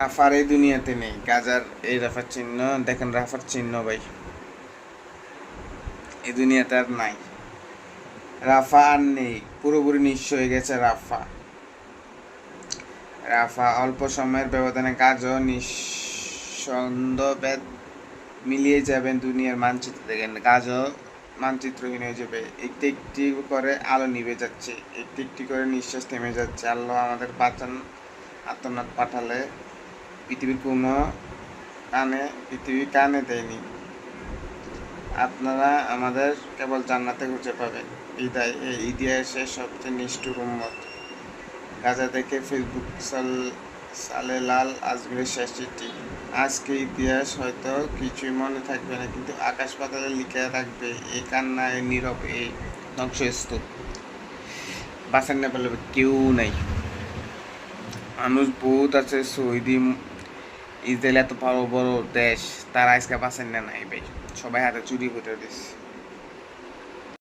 রাফার এই দুনিয়াতে নেই। গাজার এই রাফার চিহ্ন, দেখেন রাফার চিহ্ন ভাই। এই দুনিয়াতে আর নাই। রাফা আর নেই। পুরোপুরি নিঃস্ব হয়ে গেছে রাফা। রাফা অল্প সময়ের ব্যবধানে কাজও নিঃসন্দেহ মিলিয়ে যাবেন দুনিয়ার মানচিত্র। দেখেন কাজও মানচিত্রহীন হয়ে যাবে। একটি একটি করে আলো নিভে যাচ্ছে। একটি একটি করে নিঃশ্বাস থেমে যাচ্ছে। আল্লাহ আমাদের বাঁচান আত্মনাথ পাঠালে। পৃথিবীর কোনো কানে পৃথিবী কানে দেয়নি। আপনারা আমাদের কেবল জান্নাতে খুঁজে পাবেন। বিদায়। এই ইতিহাসের সবচেয়ে নিষ্ঠুর উম্মত। গাজা থেকে ফেসবুক সাল, সালে লাল আজমিরের শেষ চিঠি। আজকে ইতিহাস হয়তো কিছুই মনে থাকবে না, কিন্তু আকাশ পাতালে লিখে রাখবে এই কান্না এই নীরব এই ধ্বংসস্তূপ। বাসার নেপালে কেউ নাই। মানুষ বহুত আছে, সৌদি ইসরায়েল এত বড় বড় দেশ, তারা আজকে বাঁচেন না নাই ভাই। সবাই হাতে চুরি করে দিচ্ছে